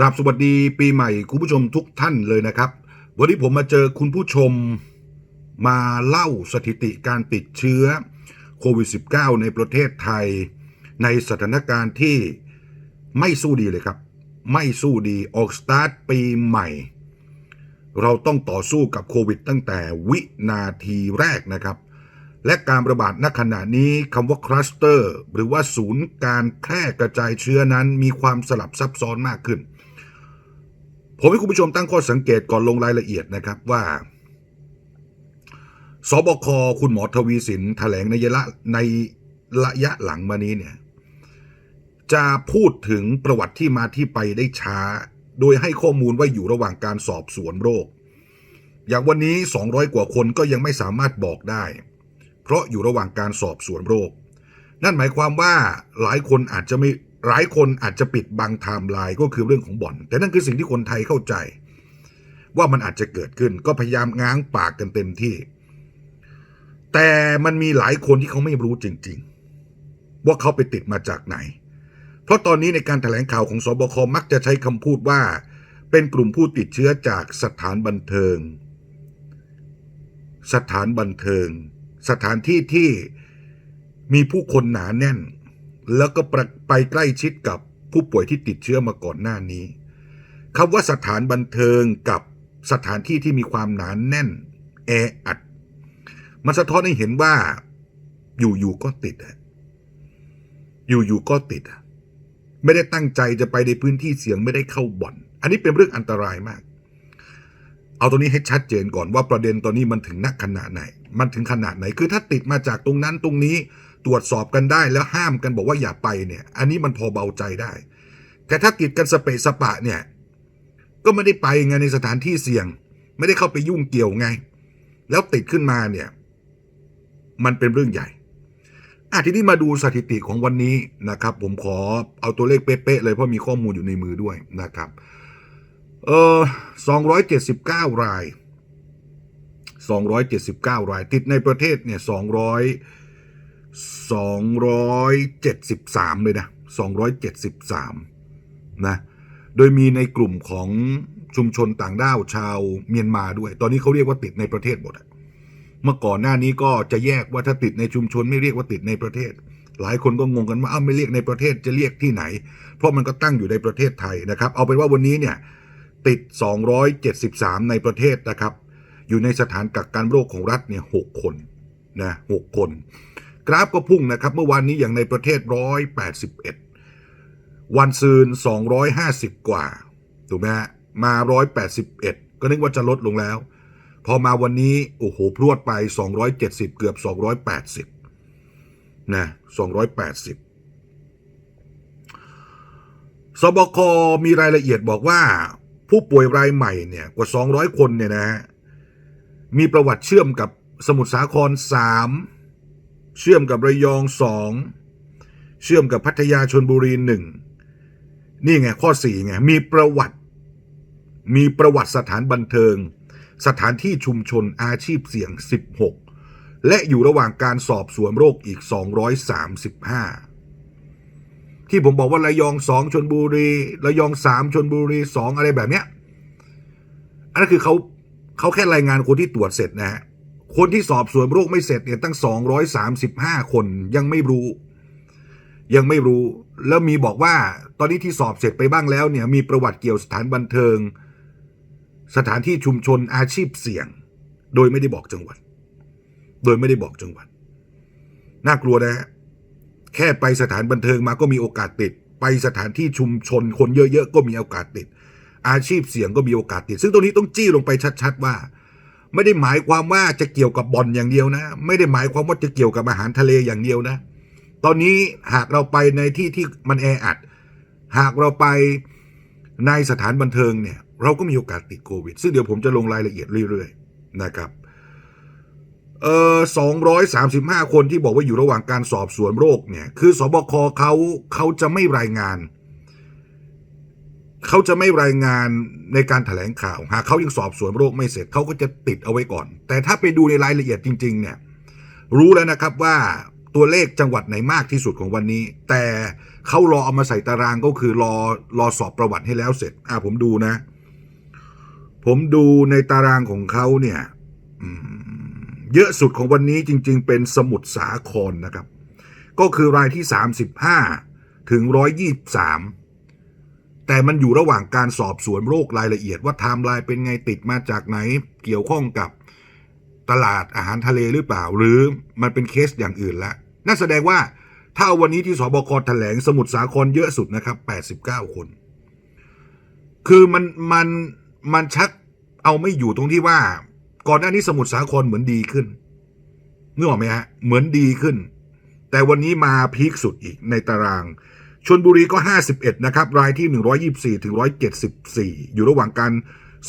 กราบสวัสดีปีใหม่คุณผู้ชมทุกท่านเลยนะครับ วันนี้ผมมาเจอคุณผู้ชมมาเล่าสถิติการติดเชื้อโควิด -19 ในประเทศไทย ในสถานการณ์ที่ไม่สู้ดีเลยครับ ไม่สู้ดีออกสตาร์ทปีใหม่ เราต้องต่อสู้กับโควิด ตั้งแต่วินาทีแรกนะครับ และการระบาดณขณะนี้คำว่าคลัสเตอร์หรือว่าศูนย์การแพร่กระจายเชื้อนั้นมีความสลับซับซ้อนมากขึ้น ผมให้คุณผู้ชมตั้งข้อสังเกตก่อนลงรายละเอียดนะครับว่าสบคคุณหมอทวีสินแถลงในระยะในระยะหลังมานี้เนี่ยจะพูดถึงประวัติที่มาที่ไปได้ช้า โดยให้ข้อมูลว่าอยู่ระหว่างการสอบสวนโรค อย่างวันนี้ 200 กว่าคนก็ยังไม่สามารถบอกได้ เพราะอยู่ระหว่างการสอบสวนโรค นั่นหมายความว่าหลายคนอาจจะไม่ หลายคนอาจจะปิดบังไทม์ไลน์ก็คือเรื่องของบ่อน แต่นั่นคือสิ่งที่คนไทยเข้าใจ ว่ามันอาจจะเกิดขึ้นก็พยายามง้างปากกันเต็มที่ แต่มันมีหลายคนที่เขาไม่รู้จริง ๆ ว่าเขาไปติดมาจากไหน เพราะตอนนี้ในการแถลงข่าวของสบคมักจะใช้คำพูดว่า เป็นกลุ่มผู้ติดเชื้อจากสถานบันเทิง สถานบันเทิง สถานที่ที่มีผู้คนหนาแน่น แล้วก็ไปใกล้ชิดกับผู้ป่วยที่ติดเชื้อมาก่อนหน้านี้คำว่าสถานบันเทิงกับสถานที่ที่มีความหนานแน่น แออัด มันสะท้อนให้เห็นว่า อยู่ๆก็ติดอยู่ๆก็ติดไม่ได้ตั้งใจจะไปในพื้นที่เสี่ยงไม่ได้เข้าบ่อน อันนี้เป็นเรื่องอันตรายมาก เอาตรงนี้ให้ชัดเจนก่อนว่าประเด็นตอนนี้มันถึงนักขนาดไหน มันถึงขนาดไหน คือถ้าติดมาจากตรงนั้นตรงนี้ ตรวจสอบกันได้แล้วห้ามกันบอกว่าอย่าไปเนี่ย อันนี้มันพอเบาใจได้ แต่ถ้าติดกันสเปะสปะเนี่ย ก็ไม่ได้ไปไงในสถานที่เสี่ยง ไม่ได้เข้าไปยุ่งเกี่ยวไง แล้วติดขึ้นมาเนี่ย มันเป็นเรื่องใหญ่อะทีนี้มาดูสถิติของวันนี้นะครับ ผมขอเอาตัวเลขเป๊ะๆเลยเพราะมีข้อมูลอยู่ในมือด้วยนะครับเออ279 ราย 279 ราย ติดในประเทศเนี่ย200 273 เลยนะ 273 นะ โดยมีในกลุ่มของชุมชนต่างด้าวชาวเมียนมาด้วย ตอนนี้เขาเรียกว่าติดในประเทศหมดเมื่อก่อนหน้านี้ก็จะแยกว่าถ้าติดในชุมชนไม่เรียกว่าติดในประเทศ หลายคนก็งงกันว่าอ้าวไม่เรียกในประเทศจะเรียกที่ไหน เพราะมันก็ตั้งอยู่ในประเทศไทยนะครับ เอาเป็นว่าวันนี้เนี่ยติด 273 ในประเทศนะครับ อยู่ในสถานกักกันโรคของรัฐเนี่ย6คนนะ6คน กราฟก็พุ่งนะครับ เมื่อวานนี้อย่างในประเทศ 181 วันซืน 250 กว่า ถูกไหมฮะมา 181 ก็นึกว่าจะลดลงแล้ว พอมาวันนี้ โอ้โห พรวดไป 270 เกือบ 280 นะ 280สบค มีรายละเอียดบอกว่าผู้ป่วยรายใหม่เนี่ยกว่า 200 คนเนี่ยนะฮะมีประวัติเชื่อมกับสมุทรสาคร3 เชื่อมกับระยอง2เชื่อมกับพัทยาชนบุรี1นี่ไงข้อ4ไงมีประวัติ มีประวัติสถานบันเทิง สถานที่ชุมชนอาชีพเสี่ยง 16 และอยู่ระหว่างการสอบสวนโรคอีก 235 ที่ผมบอกว่าระยองสองชนบุรีระยองสามชนบุรีสองอะไรแบบเนี้ยอันนั้นคือเขาเขาแค่รายงานคนที่ตรวจเสร็จนะฮะ คนที่สอบสวนโรคไม่เสร็จเนี่ยตั้ง 235 คนยังไม่รู้ ยังไม่รู้ แล้วมีบอกว่า ตอนนี้ที่สอบเสร็จไปบ้างแล้วเนี่ย มีประวัติเกี่ยวสถานบันเทิง สถานที่ชุมชนอาชีพเสี่ยง โดยไม่ได้บอกจังหวัด โดยไม่ได้บอกจังหวัด น่ากลัวนะฮะแค่ไปสถานบันเทิงมาก็มีโอกาสติด ไปสถานที่ชุมชนคนเยอะๆก็มีโอกาสติด อาชีพเสี่ยงก็มีโอกาสติด ซึ่งตรงนี้ต้องจี้ลงไปชัด ๆ ว่า ไม่ได้หมายความว่าจะเกี่ยวกับบ่อนอย่างเดียวนะ ไม่ได้หมายความว่าจะเกี่ยวกับอาหารทะเลอย่างเดียวนะ ตอนนี้หากเราไปในที่ที่มันแออัด หากเราไปในสถานบันเทิงเนี่ย เราก็มีโอกาสติดโควิด ซึ่งเดี๋ยวผมจะลงรายละเอียดเรื่อยๆนะครับเอ่อ235คนที่บอกว่าอยู่ระหว่างการสอบสวนโรคเนี่ย คือสบคเขาเขาจะไม่รายงาน เขาจะไม่รายงานในการแถลงข่าว หากเขายังสอบสวนโรคไม่เสร็จเขาก็จะติดเอาไว้ก่อน แต่ถ้าไปดูในรายละเอียดจริง ๆ เนี่ย รู้แล้วนะครับว่าตัวเลขจังหวัดไหนมากที่สุดของวันนี้ แต่เขารอเอามาใส่ตารางก็คือรอรอสอบประวัติให้แล้วเสร็จ อ่าผมดูนะ ผมดูในตารางของเขาเนี่ยเยอะสุดของวันนี้จริง ๆ เป็นสมุทรสาครนะครับ ก็คือรายที่ 35 ถึง 123 แต่มันอยู่ระหว่างการสอบสวนโรครายละเอียดว่าไทม์ไลน์เป็นไงติดมาจากไหน เกี่ยวข้องกับตลาดอาหารทะเลหรือเปล่า หรือมันเป็นเคสอย่างอื่นละนั่นแสดงว่าถ้าวันนี้ที่สบคแถลงสมุทรสาครเยอะสุดนะครับ 89 คน คือมันมันมันชักเอาไม่อยู่ตรงที่ว่า ก่อนหน้านี้สมุทรสาครเหมือนดีขึ้นนึกออกไหมฮะเหมือนดีขึ้น แต่วันนี้มาพีคสุดอีกในตาราง ชนบุรีก็ 51 นะครับ รายที่ 124ถึง174 อยู่ระหว่างการ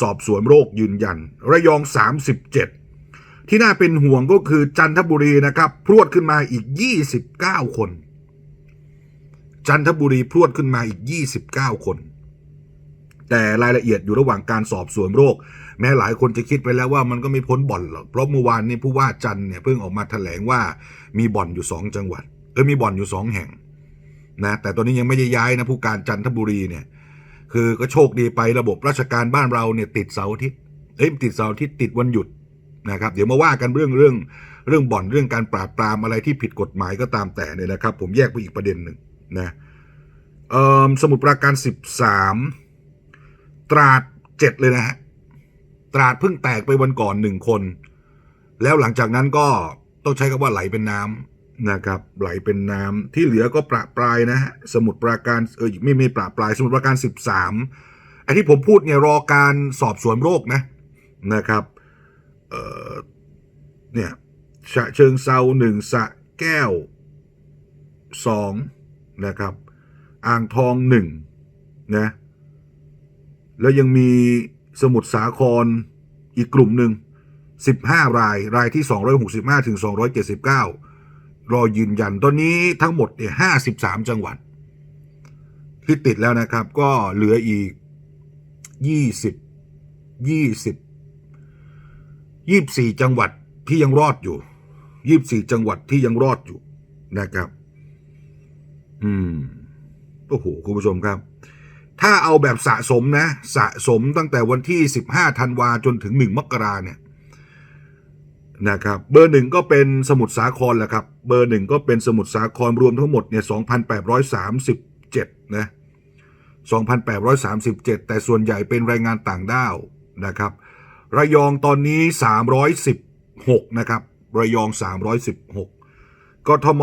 สอบสวนโรคยืนยัน ระยอง 37 ที่น่าเป็นห่วงก็คือจันทบุรีนะครับ พรวดขึ้นมาอีก 29 คน จันทบุรีพรวดขึ้นมาอีก 29 คน แต่รายละเอียดอยู่ระหว่างการสอบสวนโรค แม้หลายคนจะคิดไปแล้วว่ามันก็ไม่พ้นบ่อนหรอก เพราะเมื่อวานนี้ผู้ว่าจันทร์เนี่ยเพิ่งออกมาแถลงว่ามีบ่อนอยู่สองจังหวัดเออมีบ่อนอยู่สองแห่ง นะแต่ตอนนี้ยังไม่ได้ย้ายนะผู้การจันทบุรีเนี่ย คือก็โชคดีไประบบราชการบ้านเราเนี่ยติดเสาร์อาทิตย์เอ้ยติดเสาร์อาทิตย์ติดวันหยุดนะครับเดี๋ยวมาว่ากันเรื่องเรื่องเรื่องบ่อนเรื่องการปราบปรามอะไรที่ผิดกฎหมายก็ตามแต่เนี่ยนะครับ ผมแยกไปอีกประเด็นหนึ่งนะสมุดปราการ 13 ตราดเจ็ดเลยนะฮะตราดเพิ่งแตกไปวันก่อนหนึ่งคน แล้วหลังจากนั้นก็ต้องใช้คำว่าไหลเป็นน้ำ นะครับไหลเป็นน้ำที่เหลือก็ประปรายนะฮะสมุดปราการเออไม่ไม่ประปรายสมุดปราการ 13ไอ้ที่ผมพูดเนี่ยรอการสอบสวนโรคนะนะครับเออเนี่ยฉะเชิงเซาหนึ่งสะแก้วสองนะครับ อ่างทองหนึ่งนะแล้วยังมีสมุทรสาครอีกกลุ่มหนึ่ง15 ราย รายที่ 265ถึง279 รอยืนยันตอนนี้ทั้งหมดเนี่ย53จังหวัด ที่ติดแล้วนะครับ ก็เหลืออีก20 20 24จังหวัดที่ยังรอดอยู่24จังหวัดที่ยังรอดอยู่นะครับ อืมโอ้โหคุณผู้ชมครับ ถ้าเอาแบบสะสมนะ สะสมตั้งแต่วันที่15ธันวาจนถึง1มกราเนี่ย นะครับเบอร์หนึ่งก็เป็นสมุทรสาครแหละครับเบอร์หนึ่งก็เป็นสมุทรสาครรวมทั้งหมดเนี่ย2,837นะ2,837 แต่ส่วนใหญ่เป็นแรงงานต่างด้าวนะครับระยองตอนนี้ 316นะครับระยอง 316กทม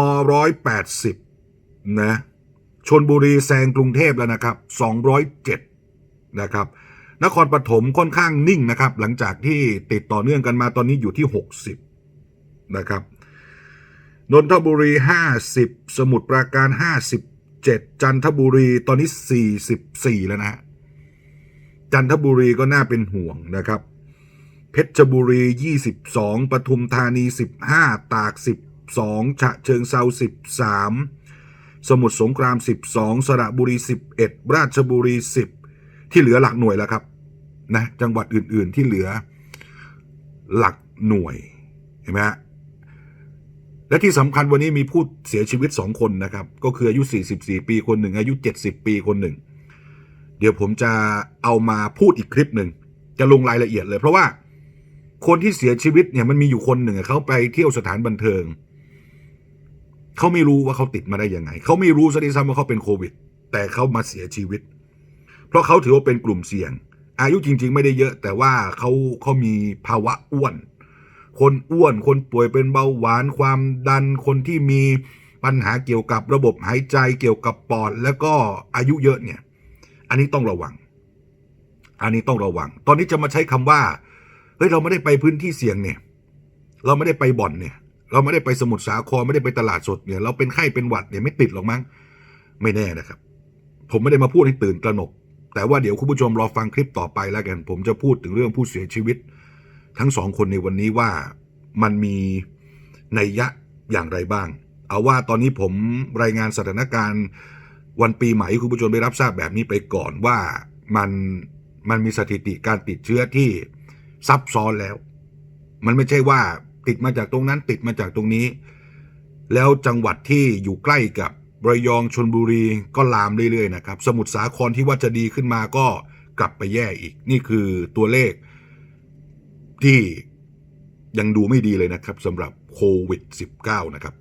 180นะชนบุรีแซงกรุงเทพแล้วนะครับ 207นะครับ นครปฐมค่อนข้างนิ่งนะครับ หลังจากที่ติดต่อเนื่องกันมาตอนนี้อยู่ที่ 60 นะครับนนทบุรี 50 สมุทรปราการ 57 จันทบุรีตอนนี้ 44 แล้วนะ จันทบุรีก็น่าเป็นห่วงนะครับ เพชรบุรี 22ปทุมธานี 15 ตาก 12 ฉะเชิงเซา 13 สมุทรสงคราม 12 สระบุรี 11 ราชบุรี 10 ที่เหลือหลักหน่วยแล้วครับนะจังหวัดอื่น ๆที่เหลือหลักหน่วยเห็นไหมฮะและที่สำคัญวันนี้มีผู้เสียชีวิต2คนนะครับ ก็คืออายุ 44 ปีคนหนึ่ง อายุ 70 ปีคนหนึ่ง เดี๋ยวผมจะเอามาพูดอีกคลิปหนึ่ง จะลงรายละเอียดเลย เพราะว่าคนที่เสียชีวิตเนี่ยมันมีอยู่คนหนึ่งเขาไปเที่ยวสถานบันเทิง เขาไม่รู้ว่าเขาติดมาได้ยังไง เขาไม่รู้ซะด้วยซ้ำว่าเขาเป็นโควิด แต่เขามาเสียชีวิตเราะเขาถือว่าเป็นกลุ่มเสี่ยง อายุจริง ๆ ไม่ได้เยอะ แต่ว่าเขาเขามีภาวะอ้วน คนอ้วน คนป่วยเป็นเบาหวานความดันคนที่มีปัญหาเกี่ยวกับระบบหายใจเกี่ยวกับปอด แล้วก็อายุเยอะเนี่ย อันนี้ต้องระวัง อันนี้ต้องระวัง ตอนนี้จะมาใช้คำว่าเฮ้ยเราไม่ได้ไปพื้นที่เสี่ยงเนี่ย เราไม่ได้ไปบ่อนเนี่ย เราไม่ได้ไปสมุทรสาครไม่ได้ไปตลาดสดเนี่ย เราเป็นไข้เป็นหวัดเนี่ยไม่ติดหรอกมั้งไม่แน่นะครับ ผมไม่ได้มาพูดให้ตื่นตระหนก แต่ว่าเดี๋ยวคุณผู้ชมรอฟังคลิปต่อไปแล้วกัน ผมจะพูดถึงเรื่องผู้เสียชีวิต ทั้งสองคนในวันนี้ว่ามันมีนัยยะอย่างไรบ้าง เอาว่าตอนนี้ผมรายงานสถานการณ์วันปีใหม่คุณผู้ชมได้รับทราบแบบนี้ไปก่อนว่ามันมันมีสถิติการติดเชื้อที่ซับซ้อนแล้ว มันไม่ใช่ว่าติดมาจากตรงนั้นติดมาจากตรงนี้ แล้วจังหวัดที่อยู่ใกล้กับ ระยองชนบุรีก็ลามเรื่อยๆนะครับ สมุทรสาครที่ว่าจะดีขึ้นมาก็กลับไปแย่อีก นี่คือตัวเลขที่ยังดูไม่ดีเลยนะครับสำหรับโควิด -19 นะครับ